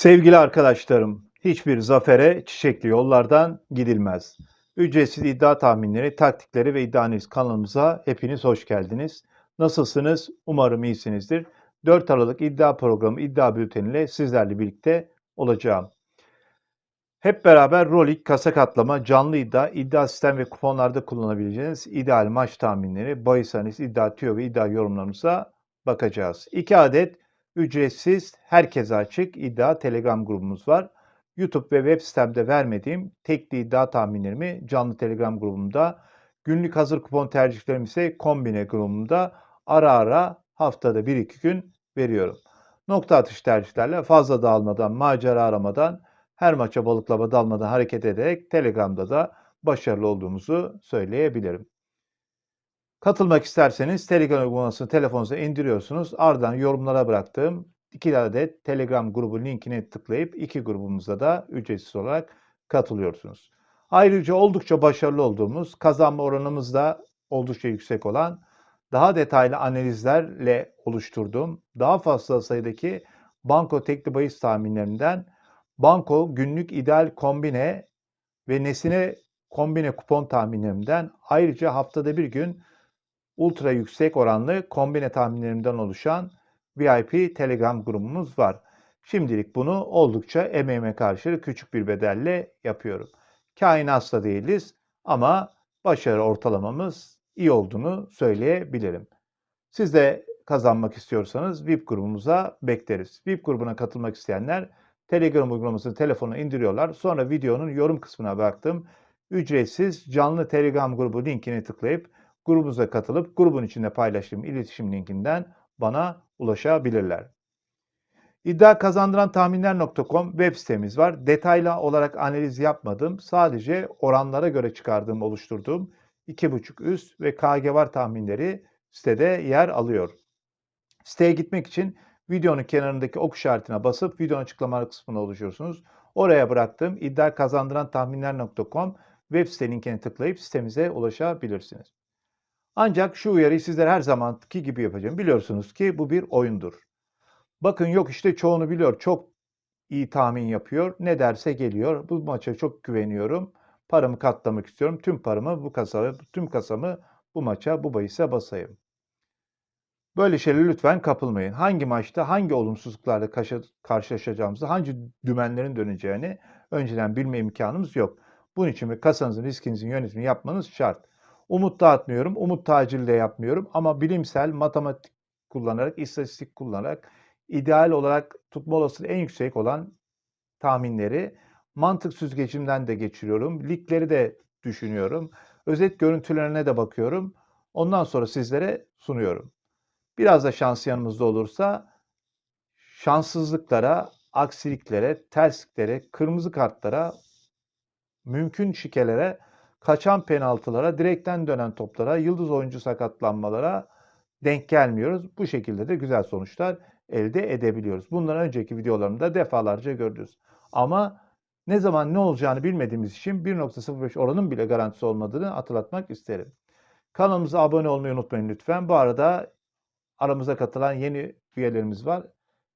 Sevgili arkadaşlarım, hiçbir zafere çiçekli yollardan gidilmez. Ücretsiz iddia tahminleri, taktikleri ve iddia analiz kanalımıza hepiniz hoş geldiniz. Nasılsınız? Umarım iyisinizdir. 4 Aralık iddia programı iddia bülteniyle sizlerle birlikte olacağım. Hep beraber Rolik, kasa katlama, canlı iddia, iddia sistem ve kuponlarda kullanabileceğiniz ideal maç tahminleri, bahis analiz, iddia tüyo ve iddia yorumlarımıza bakacağız. 2 adet ücretsiz, herkese açık iddia Telegram grubumuz var. YouTube ve web sitemde vermediğim tekli iddia tahminlerimi canlı Telegram grubumda, günlük hazır kupon tercihlerimi ise kombine grubumda ara ara haftada 1-2 gün veriyorum. Nokta atış tercihlerle fazla dağılmadan, macera aramadan, her maça balıklama dalmadan hareket ederek Telegram'da da başarılı olduğumuzu söyleyebilirim. Katılmak isterseniz Telegram uygulamasını telefonunuza indiriyorsunuz. Ardından yorumlara bıraktığım iki adet Telegram grubu linkine tıklayıp iki grubumuza da ücretsiz olarak katılıyorsunuz. Ayrıca oldukça başarılı olduğumuz, kazanma oranımız da oldukça yüksek olan, daha detaylı analizlerle oluşturduğum, daha fazla sayıdaki banko tekli bahis tahminlerinden banko günlük ideal kombine ve nesine kombine kupon tahminlerimden ayrıca haftada bir gün ultra yüksek oranlı kombine tahminlerimden oluşan VIP Telegram grubumuz var. Şimdilik bunu oldukça emeğime karşı küçük bir bedelle yapıyorum. Kainatsa değiliz ama başarı ortalamamız iyi olduğunu söyleyebilirim. Siz de kazanmak istiyorsanız VIP grubumuza bekleriz. VIP grubuna katılmak isteyenler Telegram uygulamasını telefona indiriyorlar. Sonra videonun yorum kısmına baktım. Ücretsiz canlı Telegram grubu linkini tıklayıp grubumuza katılıp grubun içinde paylaştığım iletişim linkinden bana ulaşabilirler. İddia kazandıran tahminler.com web sitemiz var. Detaylı olarak analiz yapmadım. Sadece oranlara göre çıkardığım, oluşturduğum 2.5 üst ve KG var tahminleri sitede yer alıyor. Siteye gitmek için videonun kenarındaki ok işaretine basıp videonun açıklama kısmına oluşuyorsunuz. Oraya bıraktığım iddia kazandıran tahminler.com web site linkine tıklayıp sitemize ulaşabilirsiniz. Ancak şu uyarıyı sizler her zamanki gibi yapacağım. Biliyorsunuz ki bu bir oyundur. Bakın yok işte çoğunu biliyor. Çok iyi tahmin yapıyor. Ne derse geliyor. Bu maça çok güveniyorum. Paramı katlamak istiyorum. Tüm paramı bu kasaya, tüm kasamı bu maça, bu bahise basayım. Böyle şeylere lütfen kapılmayın. Hangi maçta hangi olumsuzluklarla karşılaşacağımızı, hangi dümenlerin döneceğini önceden bilme imkanımız yok. Bunun için kasanızın riskinizin yönetimini yapmanız şart. Umut dağıtmıyorum, umut tacili de yapmıyorum ama bilimsel, matematik kullanarak, istatistik kullanarak ideal olarak tutma olasılığı en yüksek olan tahminleri mantık süzgecimden de geçiriyorum. Ligleri de düşünüyorum. Özet görüntülerine de bakıyorum. Ondan sonra sizlere sunuyorum. Biraz da şans yanımızda olursa şanssızlıklara, aksiliklere, tersliklere, kırmızı kartlara, mümkün şikelere, kaçan penaltılara, direkten dönen toplara, yıldız oyuncu sakatlanmalara denk gelmiyoruz. Bu şekilde de güzel sonuçlar elde edebiliyoruz. Bundan önceki videolarımda defalarca gördünüz. Ama ne zaman ne olacağını bilmediğimiz için 1.05 oranın bile garantisi olmadığını hatırlatmak isterim. Kanalımıza abone olmayı unutmayın lütfen. Bu arada aramıza katılan yeni üyelerimiz var.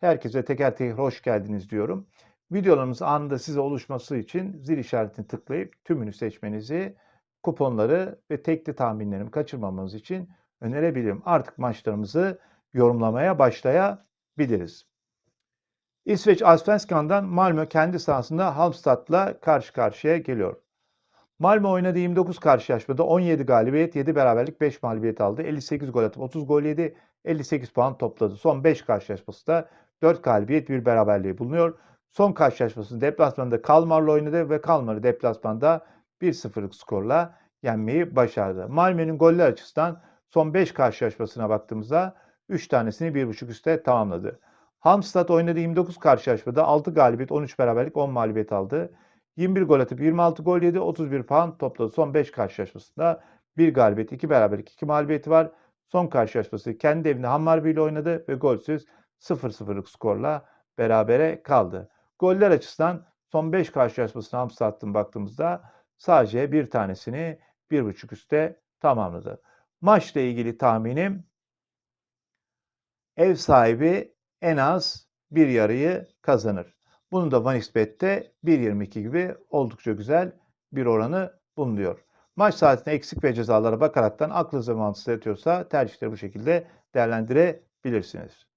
Herkese teker teker hoş geldiniz diyorum. Videolarımız anında size oluşması için zil işaretini tıklayıp tümünü seçmenizi, kuponları ve tekli tahminlerimi kaçırmamanız için önerebilirim. Artık maçlarımızı yorumlamaya başlayabiliriz. İsveç Allsvenskan'dan Malmö kendi sahasında Halmstad'la karşı karşıya geliyor. Malmö oynadığı 29 karşılaşmada 17 galibiyet, 7 beraberlik, 5 mağlubiyet aldı. 58 gol atıp 30 gol yedi, 58 puan topladı. Son 5 karşılaşmasında 4 galibiyet, 1 beraberliği bulunuyor. Son karşılaşmasını deplasmanda Kalmar'la oynadı ve Kalmar'ı deplasmanda 1-0'lık skorla yenmeyi başardı. Malmö'nün goller açısından son 5 karşılaşmasına baktığımızda 3 tanesini 1.5 üstte tamamladı. Hamstad oynadığı 29 karşılaşmada 6 galibiyet, 13 beraberlik, 10 mağlubiyet aldı. 21 gol atıp 26 gol yedi, 31 puan topladı. Son 5 karşılaşmasında 1 galibiyet, 2 beraberlik, 2 mağlubiyeti var. Son karşılaşması kendi evinde Hammarby ile oynadı ve golsüz 0-0'lık skorla berabere kaldı. Goller açısından son 5 karşılaşmasına Amsterdam'dan baktığımızda sadece bir tanesini 1.5 üstte tamamladı. Maçla ilgili tahminim ev sahibi en az bir yarıyı kazanır. Bunun da OneXBet'te 1.22 gibi oldukça güzel bir oranı bulunuyor. Maç saatine eksik ve cezalara bakaraktan aklınıza mantısı yatıyorsa tercihleri bu şekilde değerlendirebilirsiniz.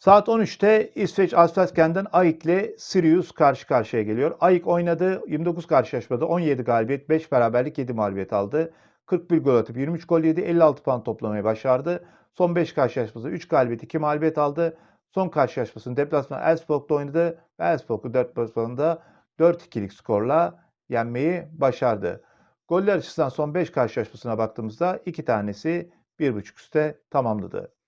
Saat 13'te İsveç Alsacen'den AEK ile Sirius karşı karşıya geliyor. AEK oynadı 29 karşılaşmada 17 galibiyet, 5 beraberlik, 7 mağlubiyet aldı. 41 gol atıp 23 gol yedi, 56 puan toplamayı başardı. Son 5 karşılaşmasında 3 galibiyet, 2 mağlubiyet aldı. Son karşılaşmasını deplasman Elfsborg'da oynadı ve Elfsborg'u deplasmanında 4-2'lik skorla yenmeyi başardı. Goller açısından son 5 karşılaşmasına baktığımızda 2 tanesi 1.5 üste tamamladı.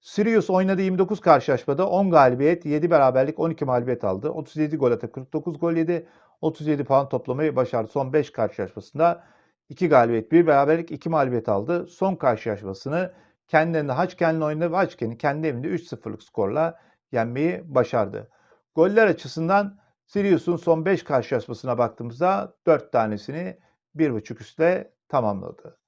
Sirius oynadı 29 karşılaşmada 10 galibiyet, 7 beraberlik, 12 mağlubiyet aldı. 37 gol atıp 49 gol yedi. 37 puan toplamayı başardı. Son 5 karşılaşmasında 2 galibiyet, 1 beraberlik, 2 mağlubiyet aldı. Son karşılaşmasını kendi evinde Haçken'le oynadı ve Haçken'i kendi evinde 3-0'lık skorla yenmeyi başardı. Goller açısından Sirius'un son 5 karşılaşmasına baktığımızda 4 tanesini 1.5 üstle tamamladı.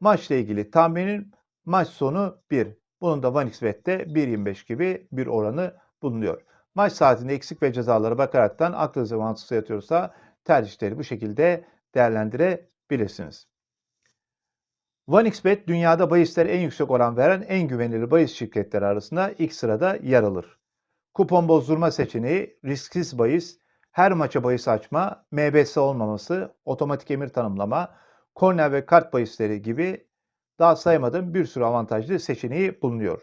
Maçla ilgili tahminin maç sonu 1. Bunun da OneXBet'te 1.25 gibi bir oranı bulunuyor. Maç saatinde eksik ve cezalara bakaraktan aklınıza mantıklı yatıyorsa tercihleri bu şekilde değerlendirebilirsiniz. OneXBet dünyada bahislere en yüksek oran veren en güvenilir bahis şirketleri arasında ilk sırada yer alır. Kupon bozdurma seçeneği, risksiz bahis, her maça bahis açma, MBS olmaması, otomatik emir tanımlama, korner ve kart bahisleri gibi daha saymadığım bir sürü avantajlı seçeneği bulunuyor.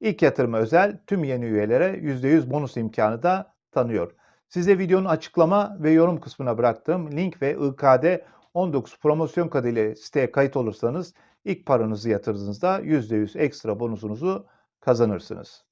İlk yatırıma özel tüm yeni üyelere %100 bonus imkanı da tanıyor. Size videonun açıklama ve yorum kısmına bıraktığım link ve IKD 19 promosyon ile siteye kayıt olursanız ilk paranızı yatırdığınızda %100 ekstra bonusunuzu kazanırsınız.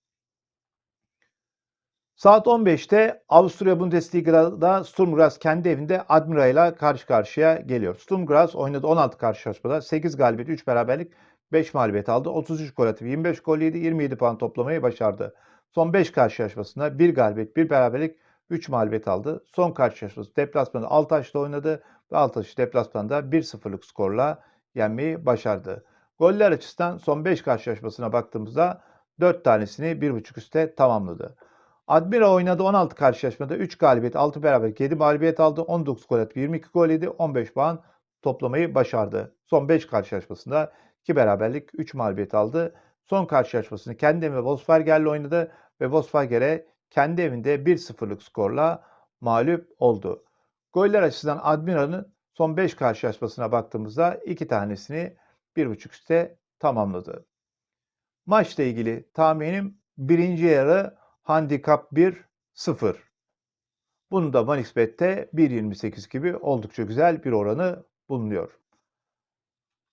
Saat 15'te Avusturya Bundesliga'da Sturm Graz kendi evinde Admira ile karşı karşıya geliyor. Sturm Graz oynadı 16 karşılaşmada 8 galibiyet 3 beraberlik 5 mağlubiyet aldı. 33 gol atıp 25 gol yedi 27 puan toplamayı başardı. Son 5 karşılaşmasında 1 galibiyet 1 beraberlik 3 mağlubiyet aldı. Son karşılaşması deplasmanda Altaş'la oynadı ve Altaş'ı deplasmanda 1-0'lık skorla yenmeyi başardı. Goller açısından son 5 karşılaşmasına baktığımızda 4 tanesini 1.5 üste tamamladı. Admira oynadı 16 karşılaşmada 3 galibiyet, 6 beraberlik, 7 mağlubiyet aldı. 19 gol attı, 22 gol yedi, 15 puan toplamayı başardı. Son 5 karşılaşmasında 2 beraberlik, 3 mağlubiyet aldı. Son karşılaşmasını kendi evinde Volkswagen'le oynadı ve Volkswagen'e kendi evinde 1-0'lık skorla mağlup oldu. Goller açısından Admira'nın son 5 karşılaşmasına baktığımızda 2 tanesini 1.5 üste tamamladı. Maçla ilgili tahminim birinci yarı Handikap 1 0. Bunu da OneXBet'te 1.28 gibi oldukça güzel bir oranı bulunuyor.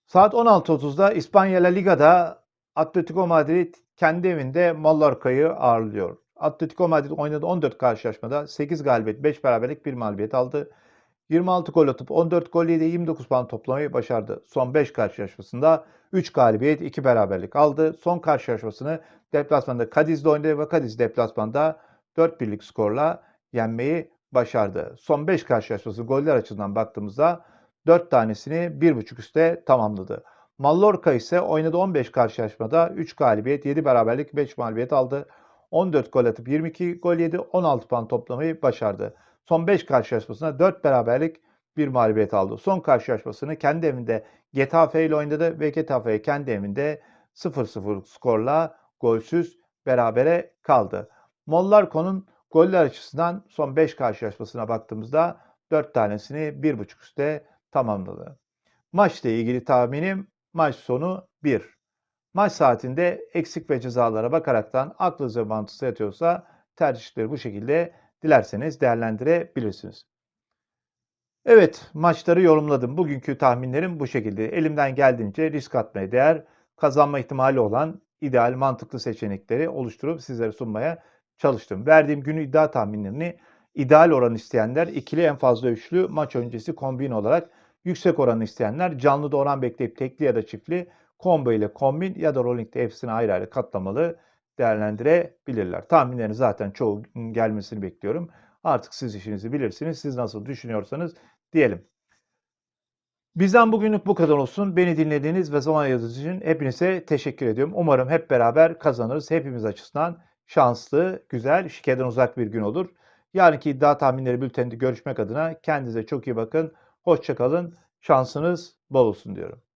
Saat 16.30'da İspanya La Liga'da Atletico Madrid kendi evinde Mallorca'yı ağırlıyor. Atletico Madrid oynadı 14 karşılaşmada 8 galibiyet, 5 beraberlik, 1 mağlubiyet aldı. 26 gol atıp 14 gol yedi 29 puan toplamayı başardı. Son 5 karşılaşmasında 3 galibiyet 2 beraberlik aldı. Son karşılaşmasını deplasmanda Cadiz'de oynadı ve Cadiz deplasmanda 4 birlik skorla yenmeyi başardı. Son 5 karşılaşması goller açısından baktığımızda 4 tanesini 1.5 üste tamamladı. Mallorca ise oynadı 15 karşılaşmada 3 galibiyet, 7 beraberlik, 5 mağlubiyet aldı. 14 gol atıp 22 gol yedi, 16 puan toplamayı başardı. Son 5 karşılaşmasında 4 beraberlik, 1 mağlubiyet aldı. Son karşılaşmasını kendi evinde Getafe ile oynadı ve Getafe kendi evinde 0-0 skorla golsüz berabere kaldı. Mollarko'nun goller açısından son 5 karşılaşmasına baktığımızda 4 tanesini 1.5 üstte tamamladı. Maçla ilgili tahminim maç sonu 1. Maç saatinde eksik ve cezalara bakaraktan aklınıza mantısı yatıyorsa tercihleri bu şekilde dilerseniz değerlendirebilirsiniz. Evet, maçları yorumladım. Bugünkü tahminlerim bu şekilde. Elimden geldiğince risk atmaya değer, kazanma ihtimali olan ideal, mantıklı seçenekleri oluşturup sizlere sunmaya çalıştım. Verdiğim günü iddia tahminlerini ideal oran isteyenler ikili en fazla üçlü maç öncesi kombin olarak yüksek oran isteyenler canlı oran bekleyip tekli ya da çiftli combo ile kombin ya da rolling'de hepsini ayrı ayrı katlamalı değerlendirebilirler. Tahminlerin zaten çoğu gelmesini bekliyorum. Artık siz işinizi bilirsiniz. Siz nasıl düşünüyorsanız diyelim. Bizden bugünlük bu kadar olsun. Beni dinlediğiniz ve zaman ayırdığınız için hepinize teşekkür ediyorum. Umarım hep beraber kazanırız. Hepimiz açısından şanslı, güzel, şikeden uzak bir gün olur. Yarınki iddia tahminleri bülteninde görüşmek adına kendinize çok iyi bakın. Hoşçakalın. Şansınız bol olsun diyorum.